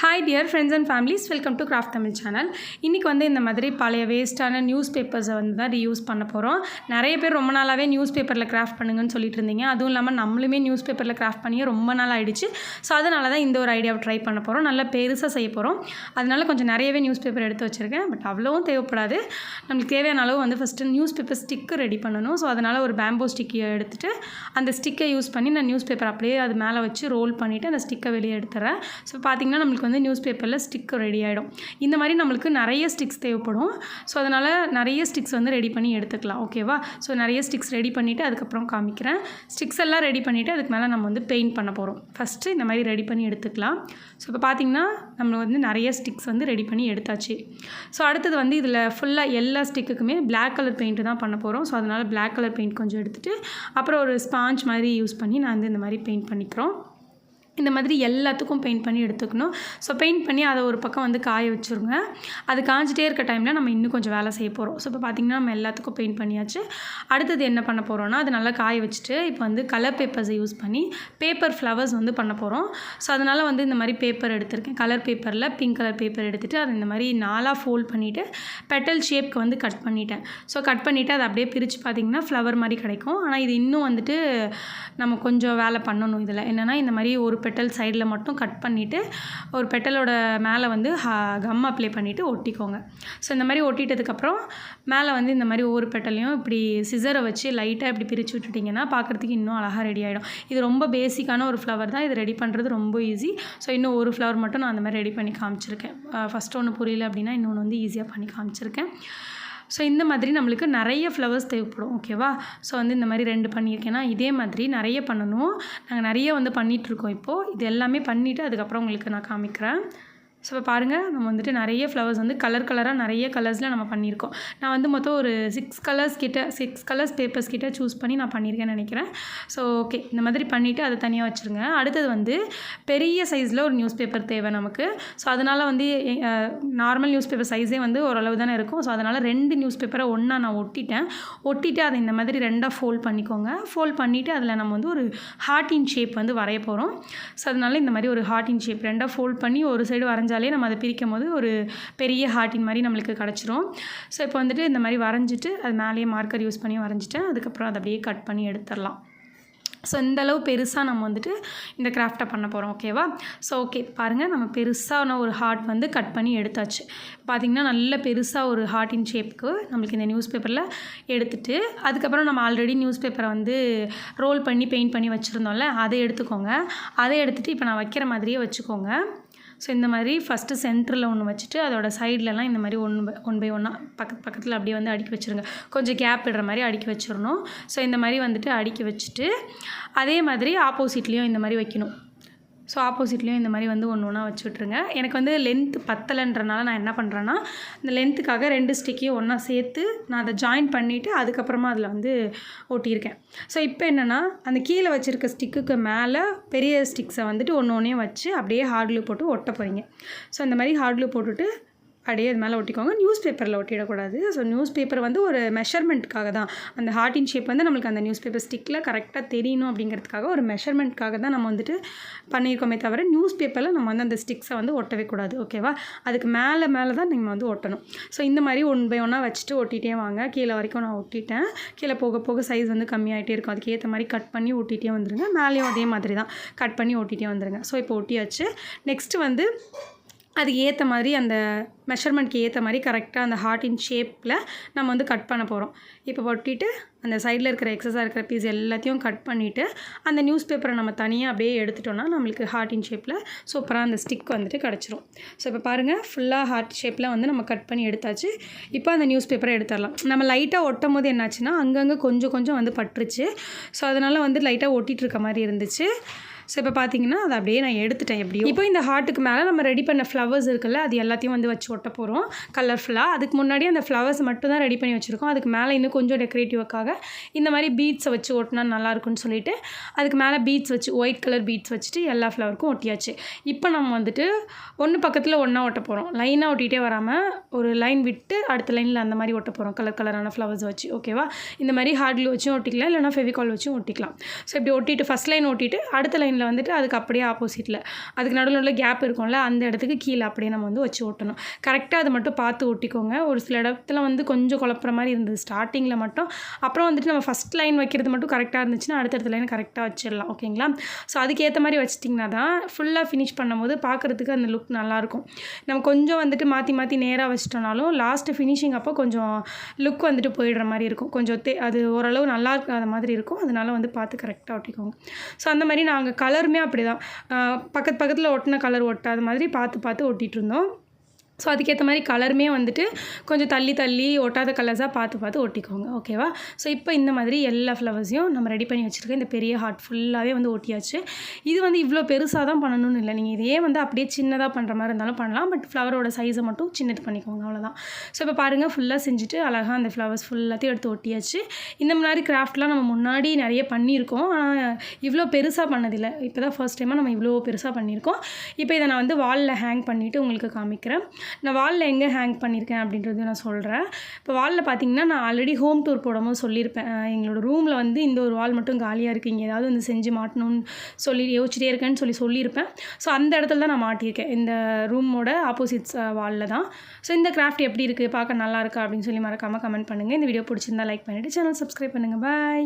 Hi dear friends and families welcome to craft Tamil channel இன்றைக்கி வந்து இந்த மாதிரி பழைய வேஸ்ட்டான நியூஸ் பேப்பர்ஸை வந்து தான் ரீயூஸ் பண்ண போகிறோம் நிறைய பேர் ரொம்ப நாளாகவே நியூஸ் பேப்பரில் கிராஃப்ட் பண்ணுங்கன்னு சொல்லிட்டு இருந்தீங்க. அதுவும் இல்லாமல் நம்மளுமே நியூஸ் பேப்பரில் கிராஃப்ட் பண்ணி ரொம்ப நாள் ஆகிடுச்சு ஸோ அதனால தான் இந்த ஒரு ஐடியாவை ட்ரை பண்ண போகிறோம் நல்லா பெருசாக செய்ய போகிறோம் அதனால கொஞ்சம் நிறையவே நியூஸ் பேப்பர் எடுத்து வச்சுருக்கேன். பட் அவ்வளோவும் தேவைப்படாது. நம்மளுக்கு தேவையான அளவு வந்து first news paper stick ready பண்ணணும். ஸோ அதனால் ஒரு பேம்போ ஸ்டிக்கை எடுத்துகிட்டு அந்த ஸ்டிக்கை யூஸ் பண்ணி நான் நியூஸ் பேப்பர் அப்படியே அது மேலே வச்சு ரோல் பண்ணிவிட்டு அந்த ஸ்டிக்கை வெளியே எடுத்துறேன். ஸோ பார்த்திங்கன்னா நம்மளுக்கு வந்து நியூஸ் பேப்பரில் ஸ்டிக் ரெடி ஆகிடும் இந்த மாதிரி நம்மளுக்கு நிறைய ஸ்டிக்ஸ் தேவைப்படும். ஸோ அதனால் நிறைய ஸ்டிக்ஸ் வந்து ரெடி பண்ணி எடுத்துக்கலாம் ஓகேவா ஸோ நிறைய ஸ்டிக்ஸ் ரெடி பண்ணிவிட்டு அதுக்கப்புறம் காமிக்கிறேன். ஸ்டிக்ஸ் எல்லாம் ரெடி பண்ணிவிட்டு அதுக்கு மேலே நம்ம வந்து பெயிண்ட் பண்ண போகிறோம் ஃபஸ்ட்டு இந்த மாதிரி ரெடி பண்ணி எடுத்துக்கலாம். ஸோ இப்போ பார்த்திங்கன்னா நம்ம வந்து நிறைய ஸ்டிக்ஸ் வந்து ரெடி பண்ணி எடுத்தாச்சு. ஸோ அடுத்தது வந்து இதில் ஃபுல்லாக எல்லா ஸ்டிக்குக்குமே பிளாக் கலர் பெயிண்ட்டு தான் பண்ண போகிறோம் ஸோ அதனால் பிளாக் கலர் பெயிண்ட் கொஞ்சம் எடுத்துகிட்டு அப்புறம் ஒரு ஸ்பாஞ்ச் மாதிரி யூஸ் பண்ணி நான் வந்து இந்த மாதிரி பெயிண்ட் பண்ணிக்கிறோம். இந்த மாதிரி எல்லாத்துக்கும் பெயிண்ட் பண்ணி எடுத்துக்கணும். ஸோ பெயிண்ட் பண்ணி அதை ஒரு பக்கம் வந்து காய வச்சுருங்க. அது காஞ்சிட்டே இருக்க டைமில் நம்ம இன்னும் கொஞ்சம் வேலை செய்ய போகிறோம் ஸோ இப்போ பார்த்திங்கன்னா நம்ம எல்லாத்துக்கும் பெயிண்ட் பண்ணியாச்சு. அடுத்தது என்ன பண்ண போகிறோன்னா அது நல்லா காய வச்சுட்டு இப்போ வந்து கலர் பேப்பர்ஸை யூஸ் பண்ணி பேப்பர் ஃப்ளவர்ஸ் வந்து பண்ண போகிறோம் ஸோ அதனால் வந்து இந்த மாதிரி பேப்பர் எடுத்திருக்கேன். கலர் பேப்பரில் பிங்க் கலர் பேப்பர் எடுத்துகிட்டு அதை இந்த மாதிரி நாலாக ஃபோல்ட் பண்ணிவிட்டு பெட்டல் ஷேப்க்கு வந்து கட் பண்ணிட்டேன். ஸோ கட் பண்ணிவிட்டு அதை அப்படியே பிரித்து பார்த்திங்கன்னா ஃப்ளவர் மாதிரி கிடைக்கும். ஆனால் இது இன்னும் வந்துட்டு நம்ம கொஞ்சம் வேலை பண்ணணும் இதில். என்னென்னா இந்த மாதிரி ஒரு பெட்டல் சைடில் மட்டும் கட் பண்ணிவிட்டு ஒரு பெட்டலோட மேலே வந்து கம் அப்ளை பண்ணிவிட்டு ஒட்டிக்கோங்க. ஸோ இந்த மாதிரி ஒட்டிட்டதுக்கப்புறம் மேலே வந்து இந்த மாதிரி ஒவ்வொரு பெட்டலையும் இப்படி சிசரை வச்சு லைட்டாக இப்படி பிரித்து விட்டுட்டிங்கன்னா பார்க்குறதுக்கு இன்னும் அழகாக ரெடி ஆகிடும் இது ரொம்ப பேசிக்கான ஒரு ஃப்ளவர் தான். இது ரெடி பண்ணுறது ரொம்ப ஈஸி ஸோ இன்னும் ஒரு ஃப்ளவர் மட்டும் நான் அந்த மாதிரி ரெடி பண்ணி காமிச்சிருக்கேன். ஃபஸ்ட்டு ஒன்று புரியல அப்படின்னா இன்னொன்று வந்து ஈஸியாக பண்ணி காமிச்சிருக்கேன். ஸோ இந்த மாதிரி நம்மளுக்கு நிறைய ஃப்ளவர்ஸ் தேவைப்படும் ஓகேவா ஸோ வந்து இந்த மாதிரி ரெண்டு பண்ணியிருக்கேன்னா இதே மாதிரி நிறைய பண்ணணும். நாங்கள் நிறைய வந்து பண்ணிகிட்ருக்கோம் இப்போது இது எல்லாமே பண்ணிவிட்டு அதுக்கப்புறம் உங்களுக்கு நான் காமிக்கிறேன். ஸோ இப்போ பாருங்கள் நம்ம வந்துட்டு நிறைய ஃப்ளவர்ஸ் வந்து கலர் கலராக நிறைய கலர்ஸில் நம்ம பண்ணியிருக்கோம். நான் வந்து மொத்தம் ஒரு சிக்ஸ் கலர்ஸ் கிட்ட சிக்ஸ் கலர்ஸ் பேப்பர்ஸ் கிட்ட சூஸ் பண்ணி நான் பண்ணியிருக்கேன்னு நினைக்கிறேன். ஸோ ஓகே இந்த மாதிரி பண்ணிவிட்டு அதை தனியாக வச்சுருங்க. அடுத்தது வந்து பெரிய சைஸில் ஒரு நியூஸ் பேப்பர் தேவை நமக்கு. ஸோ அதனால் வந்து நார்மல் நியூஸ் பேப்பர் சைஸே வந்து ஓரளவு தானே இருக்கும். ஸோ அதனால் ரெண்டு நியூஸ் பேப்பரை ஒன்றா நான் ஒட்டிட்டேன். ஒட்டிட்டு அதை இந்த மாதிரி ரெண்டாக ஃபோல்ட் பண்ணிக்கோங்க. ஃபோல்ட் பண்ணிவிட்டு அதில் நம்ம வந்து ஒரு ஹார்ட்டின் ஷேப் வந்து வரைய போகிறோம் ஸோ அதனால் இந்த மாதிரி ஒரு ஹார்ட்டின் ஷேப் ரெண்டாக ஃபோல்ட் பண்ணி ஒரு சைடு வரைஞ்சாலே நம்ம அதை பிரிக்கும் போது ஒரு பெரிய ஹார்ட்டின் மாதிரி நம்மளுக்கு கிடச்சிரும். ஸோ இப்போ வந்துட்டு இந்த மாதிரி வரைஞ்சிட்டு அது மேலேயே மார்க்கர் யூஸ் பண்ணி வரைஞ்சிட்டேன். அதுக்கப்புறம் அதை அப்படியே கட் பண்ணி எடுத்துடலாம். ஸோ இந்த அளவு பெருசாக நம்ம வந்துட்டு இந்த கிராஃப்டை பண்ண போகிறோம் ஓகேவா ஸோ ஓகே பாருங்கள் நம்ம பெருசான ஒரு ஹார்ட் வந்து கட் பண்ணி எடுத்தாச்சு. பார்த்திங்கன்னா நல்ல பெருசாக ஒரு ஹார்ட்டின் ஷேப்புக்கு நம்மளுக்கு இந்த நியூஸ் பேப்பரில் எடுத்துட்டு அதுக்கப்புறம் நம்ம ஆல்ரெடி நியூஸ் பேப்பரை வந்து ரோல் பண்ணி பெயிண்ட் பண்ணி வச்சுருந்தோம்ல அதை எடுத்துக்கோங்க. அதை எடுத்துகிட்டு இப்போ நான் வைக்கிற மாதிரியே வச்சுக்கோங்க. ஸோ இந்த மாதிரி ஃபஸ்ட்டு சென்டரில் ஒன்று வச்சுட்டு அதோட சைட்லலாம் இந்த மாதிரி ஒன் ஒன் பை ஒன்றா பக்கத்து பக்கத்தில் அப்படியே வந்து அடுக்கி வச்சுருங்க. கொஞ்சம் கேப் விடுற மாதிரி அடுக்கி வச்சிடணும். ஸோ இந்த மாதிரி வந்துட்டு அடுக்கி வச்சுட்டு அதே மாதிரி ஆப்போசிட்லேயும் இந்த மாதிரி வைக்கணும். ஸோ ஆப்போசிட்லேயும் இந்த மாதிரி வந்து ஒன்று ஒன்றா வச்சு விட்ருங்க எனக்கு வந்து லென்த்து பத்தலைன்றனால நான் என்ன பண்ணுறேன்னா இந்த லென்த்துக்காக ரெண்டு ஸ்டிக்கையும் ஒன்றா சேர்த்து நான் அதை ஜாயின் பண்ணிவிட்டு அதுக்கப்புறமா அதில் வந்து ஒட்டியிருக்கேன். ஸோ இப்போ என்னென்னா அந்த கீழே வச்சுருக்க ஸ்டிக்குக்கு மேலே பெரிய ஸ்டிக்ஸை வந்துட்டு ஒன்று ஒன்றையும் வச்சு அப்படியே ஹார்ட்லூ போட்டு ஒட்ட போகிறீங்க ஸோ இந்த மாதிரி ஹார்ட்லூ போட்டுட்டு அப்படியே அது மேலே ஒட்டிக்கோங்க. நியூஸ் பேப்பரில் ஒட்டிடக்கூடாது. ஸோ நியூஸ் பேப்பர் வந்து ஒரு மெஷர்மெண்ட்டுக்காக தான். அந்த ஹார்டின் ஷேப் வந்து நம்மளுக்கு அந்த நியூஸ் பேப்பர் ஸ்டிக்கில் கரெக்டாக தெரியணும் அப்படிங்கிறதுக்காக ஒரு மெஷர்மெண்ட்காக தான் நம்ம வந்துட்டு பண்ணியிருக்கோமே தவிர நியூஸ் பேப்பரில் நம்ம வந்து அந்த ஸ்டிக்ஸை வந்து ஒட்டவே கூடாது. ஓகேவா அதுக்கு மேலே மேலே தான் நீங்கள் வந்து ஒட்டணும். ஸோ இந்த மாதிரி ஒன் பை ஒன்னாக வச்சுட்டு ஒட்டிகிட்டே வாங்க. கீழே வரைக்கும் நான் ஒட்டிட்டேன். கீழே போக போக சைஸ் வந்து கம்மியாகிட்டே இருக்கும். அதுக்கேற்ற மாதிரி கட் பண்ணி ஒட்டிகிட்டே வந்துருங்க. மேலேயும் அதே மாதிரி தான். கட் பண்ணி ஒட்டிகிட்டே வந்துருங்க. ஸோ இப்போ ஒட்டியாச்சு. நெக்ஸ்ட்டு வந்து அதுக்கு ஏற்ற மாதிரி அந்த மெஷர்மெண்ட்க்கு ஏற்ற மாதிரி கரெக்டாக அந்த ஹார்ட்டின் ஷேப்பில் நம்ம வந்து கட் பண்ண போகிறோம் இப்போ ஒட்டிட்டு அந்த சைடில் இருக்கிற எக்ஸஸாக இருக்கிற பீஸ் எல்லாத்தையும் கட் பண்ணிவிட்டு அந்த நியூஸ் பேப்பரை நம்ம தனியாக அப்படியே எடுத்துட்டோம்னா நம்மளுக்கு ஹார்ட்டின் ஷேப்பில் சூப்பராக அந்த ஸ்டிக் வந்துட்டு கிடச்சிரும். ஸோ இப்போ பாருங்கள் ஃபுல்லாக ஹார்ட் ஷேப்பில் வந்து நம்ம கட் பண்ணி எடுத்தாச்சு. இப்போ அந்த நியூஸ் பேப்பரை எடுத்துடலாம். நம்ம லைட்டாக ஒட்டும் போது என்னாச்சுன்னா அங்கங்கே கொஞ்சம் கொஞ்சம் வந்து பட்டுருச்சு. ஸோ அதனால் வந்து லைட்டாக ஒட்டிகிட்டு இருக்க மாதிரி இருந்துச்சு. ஸோ இப்போ பார்த்தீங்கன்னா அதை அப்படியே நான் எடுத்துட்டேன் எப்படியும் இப்போ இந்த ஹார்ட்டுக்கு மேலே நம்ம ரெடி பண்ண ஃப்ளவர்ஸ் இருக்குல்ல அது எல்லாத்தையும் வந்து வச்சு ஒட்ட போகிறோம் கலர்ஃபுல்லாக அதுக்கு முன்னாடி அந்த ஃப்ளவர்ஸ் மட்டும் தான் ரெடி பண்ணி வச்சுருக்கோம். அதுக்கு மேலே இன்னும் கொஞ்சம் டெக்கரேட்டிவ்க்காக இந்த மாதிரி பீட்ஸை வச்சு ஒட்டினா நல்லாயிருக்கும்னு சொல்லிட்டு அதுக்கு மேலே பீட்ஸ் வச்சு ஒயிட் கலர் பீட்ஸ் வச்சுட்டு எல்லா ஃப்ளவருக்கும் ஒட்டியாச்சு. இப்போ நம்ம வந்துட்டு ஒன்று பக்கத்தில் ஒன்றா ஒட்ட போகிறோம் லைனாக ஒட்டிகிட்டே வராமல் ஒரு லைன் விட்டு அடுத்த லைனில் அந்த மாதிரி ஒட்ட போகிறோம் கலர் கலரான ஃப்ளவர்ஸ் வச்சு ஓகேவா இந்த மாதிரி ஹார்ட்லி வச்சும் ஒட்டிக்கலாம் இல்லைனா ஃபெவிகால் வச்சும் ஒட்டிக்கலாம். ஸோ இப்படி ஒட்டிட்டு ஃபஸ்ட் லைன் ஒட்டிட்டு அடுத்த லைன் லைனில் வந்துட்டு அதுக்கு அப்படியே ஆப்போசிட்டில் அதுக்கு நடுவில் உள்ள கேப் இருக்கும்ல அந்த இடத்துக்கு கீழே அப்படியே நம்ம வந்து வச்சு ஒட்டணும் கரெக்டாக அது மட்டும் பார்த்து ஒட்டிக்கோங்க. ஒரு சில இடத்துல வந்து கொஞ்சம் குழப்புற மாதிரி இருந்தது. ஸ்டார்டிங்கில் மட்டும். அப்புறம் வந்துட்டு நம்ம ஃபஸ்ட் லைன் வைக்கிறது மட்டும் கரெக்டாக இருந்துச்சுன்னா அடுத்தடுத்த லைன் கரெக்டாக வச்சிடலாம். ஓகேங்களா ஸோ அதுக்கேற்ற மாதிரி வச்சிட்டிங்கன்னா தான் ஃபுல்லாக ஃபினிஷ் பண்ணும்போது பார்க்குறதுக்கு அந்த லுக் நல்லாயிருக்கும். நம்ம கொஞ்சம் வந்துட்டு மாற்றி மாற்றி நேராக வச்சிட்டோம்னாலும் லாஸ்ட்டு ஃபினிஷிங் அப்போ கொஞ்சம் லுக் வந்துட்டு போயிடுற மாதிரி இருக்கும். கொஞ்சம் தே அது ஓரளவு நல்லா இருக்காத மாதிரி இருக்கும். அதனால் வந்து பார்த்து கரெக்டாக ஒட்டிக்கோங்க. ஸோ அந்த மாதிரி நாங்கள் கலருமே அப்படி தான் பக்கத்து பக்கத்தில் ஒட்டின கலர் ஒட்டாத மாதிரி பார்த்து பார்த்து ஒட்டிகிட்டு இருந்தோம். ஸோ அதுக்கேற்ற மாதிரி கலருமே வந்துட்டு கொஞ்சம் தள்ளி தள்ளி ஒட்டாத கலர்ஸாக பார்த்து பார்த்து ஒட்டிக்கோங்க. ஓகேவா ஸோ இப்போ இந்த மாதிரி எல்லா ஃப்ளவர்ஸையும் நம்ம ரெடி பண்ணி வச்சுருக்கோம் இந்த பெரிய ஹார்ட் ஃபுல்லாகவே வந்து ஒட்டியாச்சு. இது வந்து இவ்வளோ பெருசாக தான் பண்ணணும்னு இல்லை. நீங்கள் இதையே வந்து அப்படியே சின்னதாக பண்ணுற மாதிரி இருந்தாலும் பண்ணலாம். பட் ஃப்ளவரோட சைஸை மட்டும் சின்னது பண்ணிக்கோங்க. அவ்வளோதான் ஸோ இப்போ பாருங்கள் ஃபுல்லாக செஞ்சுட்டு அழகாக அந்த ஃப்ளவர்ஸ் ஃபுல்லாத்தையும் எடுத்து ஒட்டியாச்சு. இந்த மாதிரி கிராஃப்ட்லாம் நம்ம முன்னாடி நிறைய பண்ணியிருக்கோம். ஆனால் இவ்வளோ பெருசாக பண்ணதில்லை. இப்போ தான் ஃபர்ஸ்ட் டைமாக நம்ம இவ்வளோ பெருசாக பண்ணியிருக்கோம். இப்போ இதை நான் வந்து வாலில் ஹேங் பண்ணிவிட்டு உங்களுக்கு காமிக்கிறேன். நான் வாலில் எங்கே ஹேங் பண்ணியிருக்கேன் அப்படின்றது நான் சொல்கிறேன் இப்போ வாலில் பார்த்தீங்கன்னா நான் ஆல்ரெடி ஹோம் டூர் போடும்போது சொல்லியிருப்பேன். எங்களோட ரூமில் வந்து இந்த ஒரு வால் மட்டும் காலியாக இருக்குது இங்கே ஏதாவது வந்து செஞ்சு மாட்டணும்னு சொல்லி யோசிச்சிட்டே இருக்கேன்னு சொல்லி சொல்லியிருப்பேன். ஸோ அந்த இடத்துல தான் நான் மாட்டியிருக்கேன். இந்த ரூமோட ஆப்போசிட்ஸ் வாலில் தான். ஸோ இந்த கிராஃப்ட் எப்படி இருக்குது பார்க்க நல்லா இருக்கா? அப்படின்னு சொல்லி மறக்காமல் கமெண்ட் பண்ணுங்கள் இந்த வீடியோ பிடிச்சிருந்தா லைக் பண்ணிவிட்டு சேனல் சப்ஸ்கிரைப் பண்ணுங்கள் பாய்